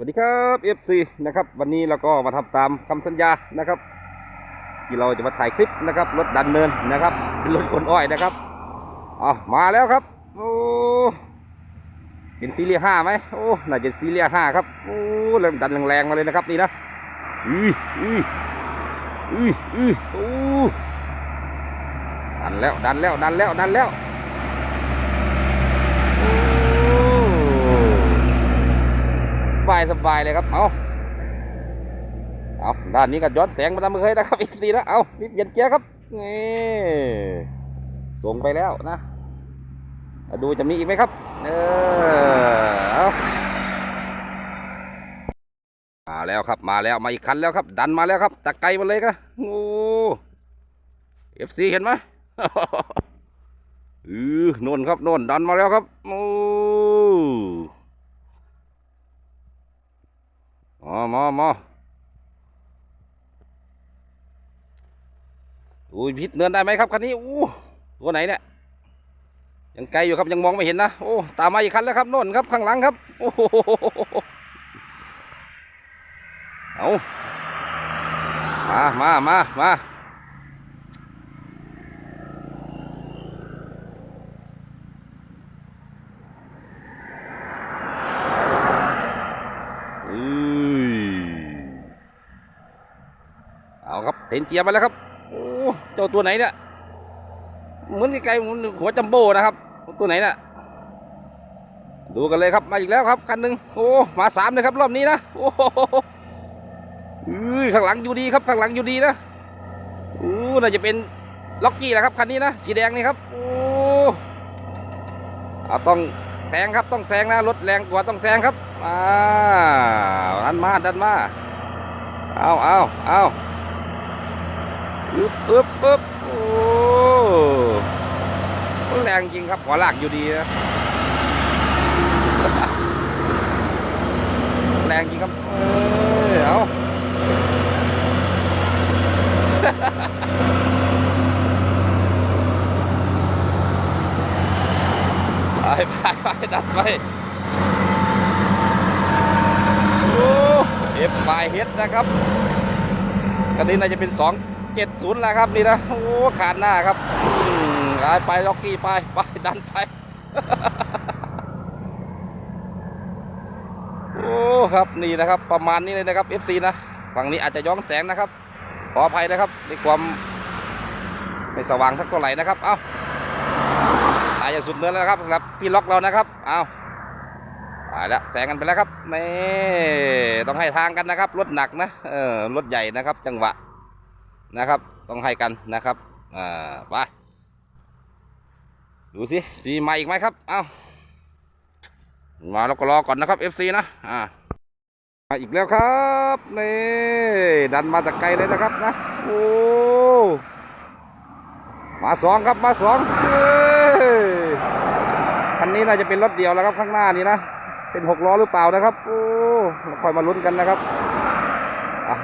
วัสดีครับ FC นะครับ วันนี้เราก็มาทำตามคำสัญญานะครับ ที่เราจะมาถ่ายคลิปนะครับรถดันเนินนะครับ เป็นรถขนอ้อยนะครับอ๋อมาแล้วครับโอ้เป็นซีเรียห้าไหมโอ้น่าจะซีเรียห้าครับโอ้เริ่มดันแรงๆมาเลยนะครับนี่นะอืออืออืออือโอ้ดันแล้วดันแล้วดันแล้วดันแล้วโอ้ ส บายสบายเลยครับ เอาเอาด้านนี้ก็ย้อนแสงมาทำมือให้นะครับอีกสีนะ เอานี่เปลี่ยนเกียร์ครับ นี่ส่งไปแล้วนะ ดูจะมีอีกไหมครับ เออเอามาแล้วครับ มาแล้ว มาอีกคันแล้วครับ ดันมาแล้วครับ ตะไกลมาเลยครับโอ้เอฟซีเห็นไหมอือโน่นครับโน่นดันมาแล้วครับ โอ้ มามามาดูพิษเนินได้ไหมครับคันนี้อู้ตัวไหนเนี่ยยังไกลอยู่ครับยังมองไม่เห็นนะโอ้ตามมาอีกคันแล้วครับโน่นครับข้างหลังครับโอ้โหเอามามามามาอือ เอาครับเห็นเกียร์มาแล้วครับโอ้เจ้าตัวไหนเนี่ยเหมือนไกลๆเหมือนหัวจัมโบ้นะครับ ตัวไหนเนี่ยดูกันเลยครับมาอีกแล้วครับคันหนึ่งโอ้มาสามเลยครับรอบนี้นะโอ้โหอือข้างหลังอยู่ดีครับข้างหลังอยู่ดีนะอู้น่าจะเป็นล็อกกี้แหละครับคันนี้นะสีแดงนี่ครับโอ้เอาต้องแซงครับต้องแซงนะรถแรงกว่าต้องแซงครับอ้าวดันมาดันมาเอาเอาเอา อึ๊บอึ๊บอึ๊บโอ้แรงจริงครับหัวหลากอยู่ดีนะแรงจริงครับเอยเอาไปไปไปดันไปโอ้เอฟไฟเฮดนะครับคันนี้น่าจะเป็นสอง เจ็ดศูนย์แล้วครับนี่นะโอ้ขาดหน้าครับอไปไปล็อกกี้ไปไปดันไปโอ้ครับนี่นะครับประมาณนี้เลยนะครับ FC นะฝั่งนี้อาจจะย้อนแสงนะครับ ขออภัยนะครับในความไม่สว่างสักเท่าไหร่นะครับ เอาตายอย่างสุดเนินแล้วครับสำหรับ พี่ล็อกเรานะครับ เอาตายแล้วแสงกันไปแล้วครับนี่ต้องให้ทางกันนะครับ รถหนักนะ เออ รถใหญ่นะครับ จังหวะ นะครับ ต้องให้กันนะครับอ่าไปดูสิมีมาอีกไหมครับเอามาแล้วก็รอก่อนนะครับ FC นะอ่ามาอีกแล้วครับนี่ดันมาจากไกลเลยนะครับนะโอ้มาสองครับมาสองเฮ้ยคันนี้น่าจะเป็นรถเดียวแล้วครับข้างหน้านี้นะเป็นหกล้อหรือเปล่านะครับโอ้คอยมาลุ้นกันนะครับ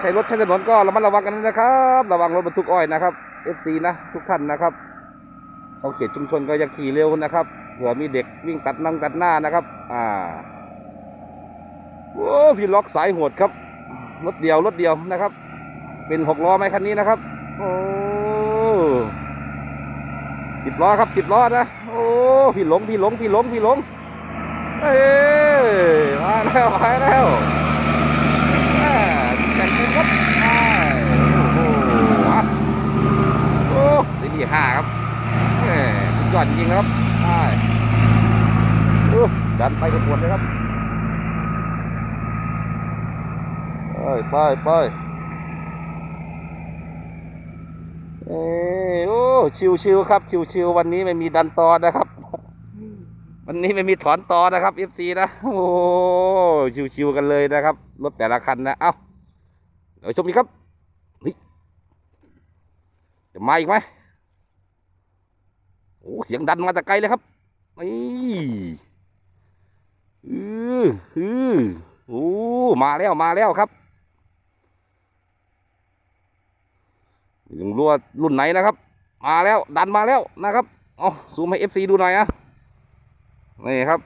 ใช้รถใช้ถนนก็ระมัดระวังกันนะครับ ระวังรถบรรทุกอ้อยนะครับ FC นะทุกท่านนะครับเขาเขตชุมชนก็อย่าขี่เร็วนะครับเผื่อมีเด็กวิ่งตัดนั่งตัดหน้านะครับ อ่าโอ้พี่ล็อกสายหดครับรถเดียวรถเดียวนะครับ เป็นหกล้อไหมคันนี้นะครับ โอ้สิบล้อครับสิบล้อนะโอ้พี่หลงพี่หลงพี่หลงพี่หลงเอ้ยมาแล้วมาแล้วอ่าแต่งเป็นรถใช่โอ้โหอะโอ้สี ที่ห้าครับดยอดจริงครับใช่โอ้ดันไปกระปวดเลยครับไปไปไปเอ้ยโอ้ชิวๆครับ ชิวๆวันนี้ไม่มีดันตอนะครับ วันนี้ไม่มีถอนตอนะครับ FC นะโอ้ชิวๆกันเลยนะครับรถแต่ละคันนะเอ้าเดี๋ยวชมอีกครับจะมาอีกไหม อ้เสียงดันมาแต่ไกลเลยครับนี่อืออือโอ้มาแล้วมาแล้วครับยังรู้ว่ารุ่นไหนนะครับ มาแล้วดันมาแล้วนะครับเอาซูมให้ FC ดูหน่อยอะนี่ครับ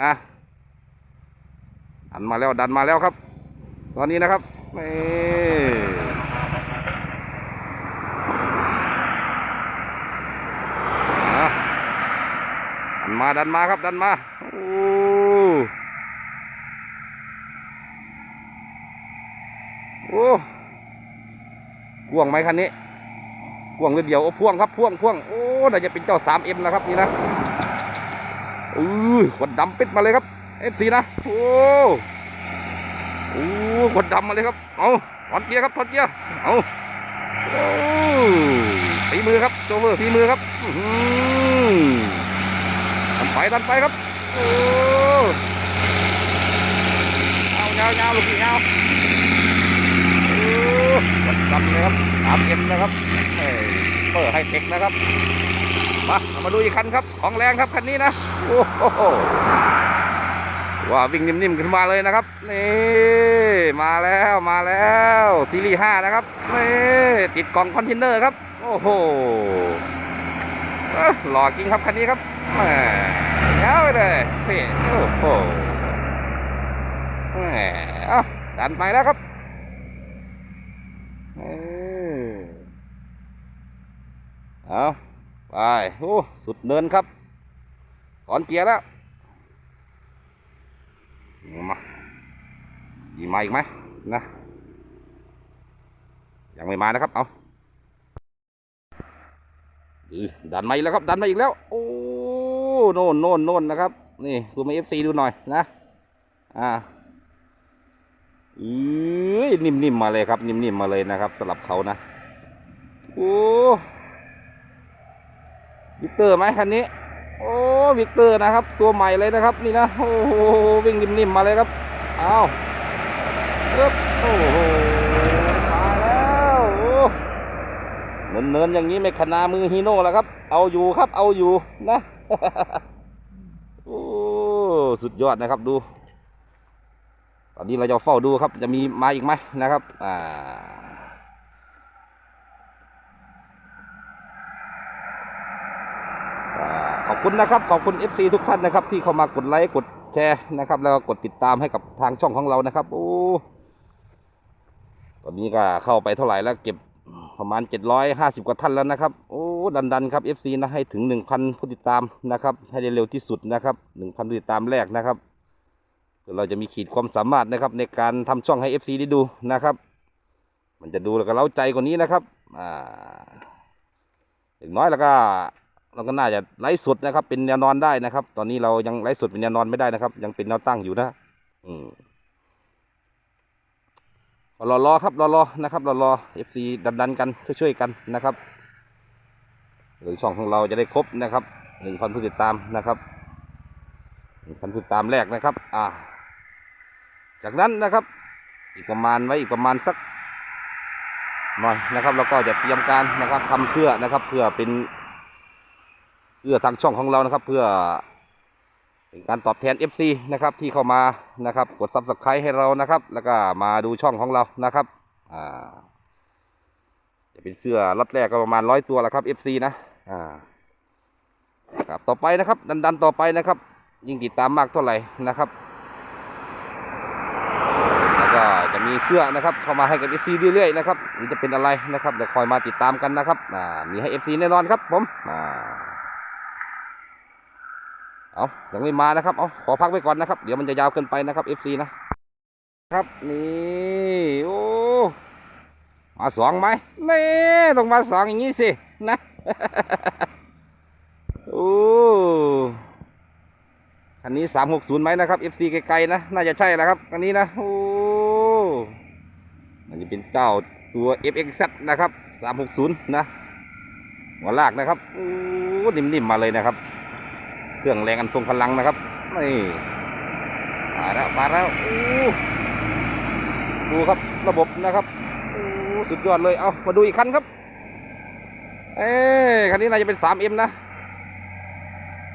นะดันมาแล้วดันมาแล้วครับ ตอนนี้นะครับนี่อะดัน มาดันมาครับดันมาโอ้โอ้พ่วงไหมคันนี้พ่วงหรือเดียวโอ้พ่วงครับพ่วงพ่วงโอ้น่าจะเป็นเจ้าสามเอ็มนะครับนี่นะอือขวดดำปิดมาเลยครับเอฟซีนะโอ้โอ้ขวดดำมาเลยครับเอาถอนเกียร์ครับถอนเกียร์เอาโอ้ฝีมือครับโจเวอร์ฝีมือครับอื อหือดันไปดันไปครับโอ้เอาเงาเงาลูกพี่เงาโอ้ขวดดำเลยครับสามเอ็มนะครับเอ้ยเปิดให้เทคนะครับมาเอามาดูอีกคันครับ ของแรงครับคันนี้นะโอ้โหว่าวิ่งนิ่มๆขึ้นมาเลยนะครับนี่มาแล้วมาแล้วซีรีส์ห้านะครับนี่ติดกล่องคอนเทนเนอร์ครับ โอ้โหหล่อจริงครับคันนี้ครับ มยาวไปเลยพี่โอ้โหแหมเอ้าดันไปแล้วครับเออเอาไปโอ้สุดเนินครับถอนเกียร์แล้วมายีมาอีกไหมนะยังไม่มานะครับ เอาอือดันมาอีกแล้วครับ ดันมาอีกแล้ว โอ้ โน่นโน่นโน่นนะครับ นี่ซูมเอฟซีดูหน่อยนะ อ่าอือนิ่มๆมมาเลยครับ นิ่มๆมมาเลยนะครับสำหรับเขานะโอ้วิกเตอร์ไหมคันนี้ โอ้วิกเตอร์นะครับ ตัวใหม่เลยนะครับ นี่นะโอ้โหวิ่งนิ่มๆมาเลยครับเอาปึ๊บโอ้โหมาแล้วเนินๆอย่างนี้ไม่ขนามือฮีโน่แล้วครับ เอาอยู่ครับเอาอยู่นะ โอ้สุดยอดนะครับดู ตอนนี้เราจะเฝ้าดูครับ จะมีมาอีกไหมนะครับ อ่าขอบคุณนะครับ ขอบคุณ FC ทุกท่านนะครับ ที่เข้ามากดไลค์กดแชร์นะครับ แล้วก็กดติดตามให้กับทางช่องของเรานะครับโอ้ตอนนี้ก็เข้าไปเท่าไหร่แล้วเก็บประมาณ 750 กว่าท่านแล้วนะครับ โอ้ ดันดันครับ FC นะให้ถึง 1,000 ผู้ติดตามนะครับให้ได้เร็วที่สุดนะครับ 1,000 ผู้ติดตามแรกนะครับ เราจะมีขีดความสามารถนะครับในการทำช่องให้ FC ได้ดูนะครับ มันจะดูแล้วก็เล้าใจกว่านี้นะครับอ่าอย่างน้อยแล้วก็เราก็น่าจะไลฟ์สดนะครับ เป็นแนวนอนได้นะครับ ตอนนี้เรายังไลฟ์สดเป็นแนวนอนไม่ได้นะครับ ยังเป็นแนวตั้งอยู่นะ อืมรอรอครับรอรอนะครับรอรอเอฟซีดันดันกันช่วยๆกันนะครับ หรือช่องของเราจะได้ครบนะครับหนึ่งพันผู้ติดตามนะครับหนึ่งพันผู้ติดตามแรกนะครับ อ่า จากนั้นนะครับ อีกประมาณไว้อีกประมาณสักหน่อยนะครับแล้วก็จะเตรียมการนะครับทำเสื้อนะครับ เพื่อเป็นเพื่อทางช่องของเรานะครับ เพื่อเป็นการตอบแทน FC นะครับที่เข้ามานะครับ กด Subscribe ให้เรานะครับ แล้วก็มาดูช่องของเรานะครับอ่าจะเป็นเสื้อล็อตแรกก็ประมาณร้อยตัวแหละครับ FC นะ อ่าครับต่อไปนะครับ ดันดันต่อไปนะครับ ยิ่งติดตามมากเท่าไหร่นะครับ แล้วก็จะมีเสื้อนะครับ เข้ามาให้กับ FC เรื่อยๆนะครับนี่จะเป็นอะไรนะครับเดี๋ยวคอยมาติดตามกันนะครับอ่ามีให้ FC แน่นอนครับผมอ่าเอายังไม่มานะครับเอาขอพักไว้ก่อนนะครับ เดี๋ยวมันจะยาวเกินไปนะครับ FC นะครับนี่โอ้มาสองไหมนี่ต้องมาสองอย่างนี้สินะ โอ้คันนี้สามหกศูนย์ไหมนะครับ FC ไกลๆนะ น่าจะใช่แล้วครับคันนี้นะ โอ้มันจะเป็นเจ้าตัว FXZ นะครับสามหกศูนย์นะ หัวลากนะครับ โอ้ นิ่มๆมาเลยนะครับ เครื่องแรงอันทรงพลังนะครับ นี่มาแล้วมาแล้วโอ้ดูครับระบบนะครับ โอ้ สุดยอดเลย เอามาดูอีกคันครับ เอ้คันนี้น่าจะเป็น 3M นะ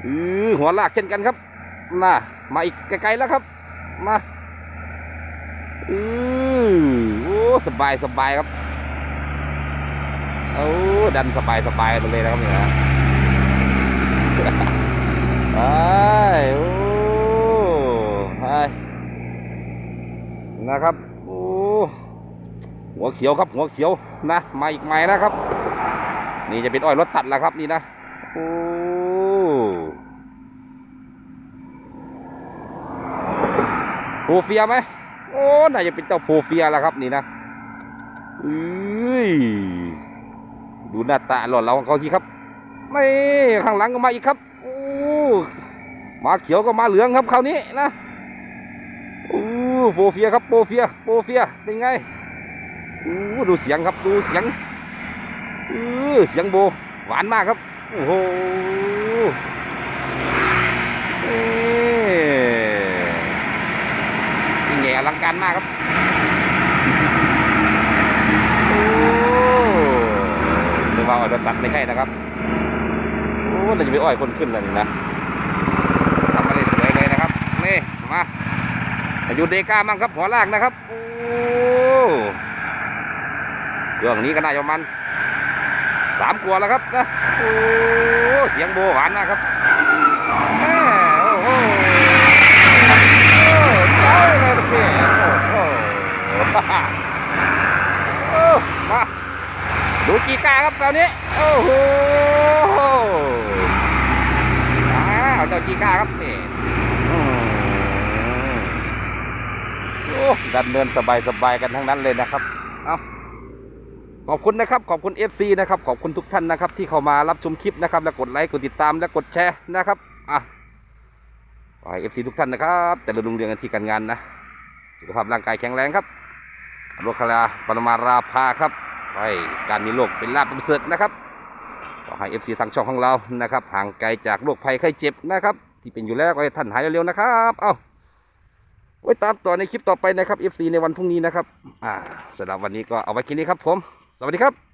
อือหัวลากเช่นกันครับมามาอีกไกลๆแล้วครับ มาอือโอ้สบายสบายครับโอ้ดันสบายสบายเลยนะครับเนี่ยไปโอ้ไปนะครับโอ้หัวเขียวครับหัวเขียวนะมาอีกใหม่นะครับ นี่จะเป็นอ้อยรถตัดแล้วครับนี่นะโอ้โฟเฟียไหมโอ้น่าจะเป็นเจ้าโฟเฟียแล้วครับนี่นะอ้ยดูหน้าตาหล่อเราของเขาสิครับ ไม่ข้างหลังก็มาอีกครับโอ้มาเขียวก็มาเหลืองครับคราวนี้นะโอ้โฟเฟียครับโฟเฟียโฟเฟียเป็นไงโอ้ดูเสียงครับดูเสียง เออเสียงโบ หวานมากครับ โอ้โหเอ้ยิ่งใหญ่อลังการมากครับโอ้นึกว่าออยจะตัดไม่ใช่นะครับ โอ้เราจะไปอ้อยคนขึ้นแล้วนี่นะทำมาได้สวยเลยนะครับ นี่ มามาอยู่เดก้ามั่งครับหัวลากนะครับ โอ้เรื่องนี้ก็น่าจะมัน สามกลัวแล้วครับนะโอ้เสียงโบหวานมากครับแม่โอ้โหโอ้เจ้าเลยลูกพี่โอ้โหฮ่าฮ่าโอ้มาดูกีกาครับคราวนี้โอ้โหอ้าวเจ้าจีก้าครับนี่อืมโอ้ดันเดินสบายสบายๆกันทั้งนั้นเลยนะครับ เอา ขอบคุณนะครับขอบคุณ FC นะครับขอบคุณทุกท่านนะครับ ที่เข้ามารับชมคลิปนะครับ และกดไลค์กดติดตามและกดแชร์นะครับอะขอให้ FC ทุกท่านนะครับแต่ละดวงเรืองกันที่การงานนะสุขภาพร่างกายแข็งแรงครับอโลคาลาปรมาราภาครับให้การมีโรคเป็นลาบเป็นเสริฐนะครับขอให้เอฟซีทางช่องของเรานะครับห่างไกลจากโรคภัยไข้เจ็บนะครับ ที่เป็นอยู่แล้วก็ให้ท่านหายเร็วๆนะครับเอาไว้ตามต่อในคลิปต่อไปนะครับเอฟซีในวันพรุ่งนี้นะครับ อ่าสำหรับวันนี้ก็เอาไว้แค่นี้ครับผม สวัสดีครับ